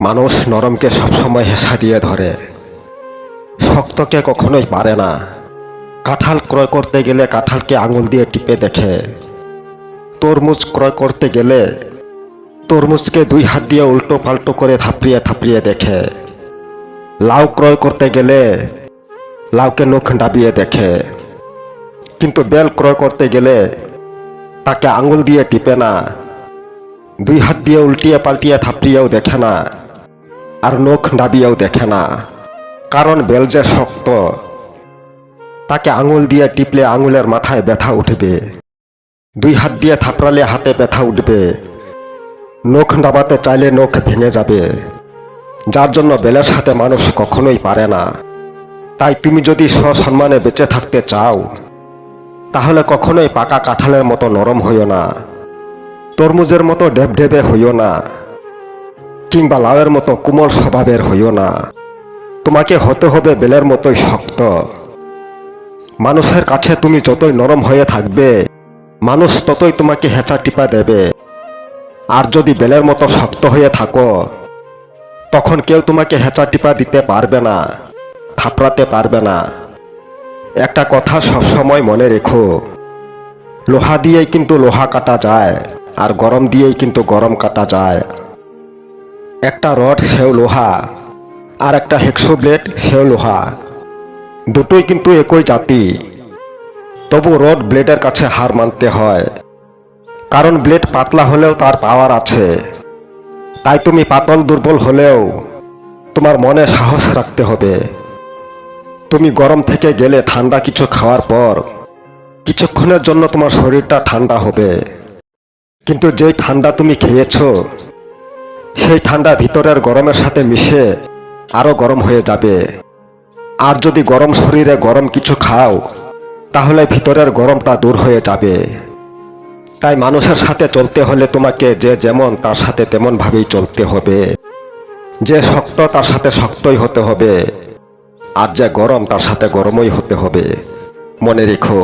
মানুষ নরমকে সবসময় হেসা দিয়ে ধরে। শক্তকে কখনোই পারে না। কাঁঠাল ক্রয় করতে গেলে কাঁঠালকে আঙুল দিয়ে টিপে দেখে। তরমুজ ক্রয় করতে গেলে তরমুজকে দুই হাত দিয়ে উল্টো পাল্টো করে থাপড়িয়ে থাপড়িয়ে দেখে। লাউ ক্রয় করতে গেলে লাউকে নখ ডাবিয়ে দেখে। কিন্তু বেল ক্রয় করতে গেলে তাকে আঙুল দিয়ে টিপে না। দুই হাত দিয়ে উল্টিয়ে পাল্টিয়ে থাপড়িয়েও দেখে না। আর নখ ডাবিয়েও দেখে না। কারণ বেল যে শক্ত। তাকে আঙুল দিয়ে টিপলে আঙুলের মাথায় ব্যথা উঠবে। দুই হাত দিয়ে থাপড়ালে হাতে ব্যথা উঠবে। নখ ডাবাতে চাইলে নখ ভেঙে যাবে। যার জন্য বেলের সাথে মানুষ কখনোই পারে না। তাই তুমি যদি সসম্মানে বেঁচে থাকতে চাও, তাহলে কখনোই পাকা কাঁঠালের মতো নরম হইও না। তরমুজের মতো ডেবডেবে হইও না। কিংবা লাউয়ের মতো কোমল স্বভাবের হইও না। তোমাকে হতে হবে বেলের মতোই শক্ত। মানুষের কাছে তুমি যতই নরম হয়ে থাকবে, মানুষ ততই তোমাকে হেঁচা টিপা দেবে। আর যদি বেলের মতো শক্ত হয়ে থাকো, তখন কেউ তোমাকে হেঁচা টিপা দিতে পারবে না, থাপড়াতে পারবে না। একটা কথা সবসময় মনে রেখো, লোহা দিয়েই কিন্তু লোহা কাটা যায়, আর গরম দিয়েই কিন্তু গরম কাটা যায়। একটা রড, সেও লোহা, আর একটা হেক্সো ব্লেড সেও লোহা। দুটোই কিন্তু একই জাতি। তবু রড ব্লেডের কাছে হার মানতে হয়। কারণ ব্লেড পাতলা হলেও তার পাওয়ার আছে। তাই তুমি পাতল দুর্বল হলেও তোমার মনে সাহস রাখতে হবে। তুমি গরম থেকে গেলে ঠান্ডা কিছু খাওয়ার পর কিছুক্ষণের জন্য তোমার শরীরটা ঠান্ডা হবে। কিন্তু যেই ঠান্ডা তুমি খেয়েছো সেই ঠান্ডা ভিতরের গরমের সাথে মিশে আরও গরম হয়ে যাবে। আর যদি গরম শরীরে গরম কিছু খাও, তাহলে ভিতরের গরমটা দূর হয়ে যাবে। তাই মানুষের সাথে চলতে হলে তোমাকে যে যেমন তার সাথে তেমন ভাবেই চলতে হবে। যে শক্ত তার সাথে শক্তই হতে হবে, আর যে গরম তার সাথে গরমই হতে হবে। মনে রেখো।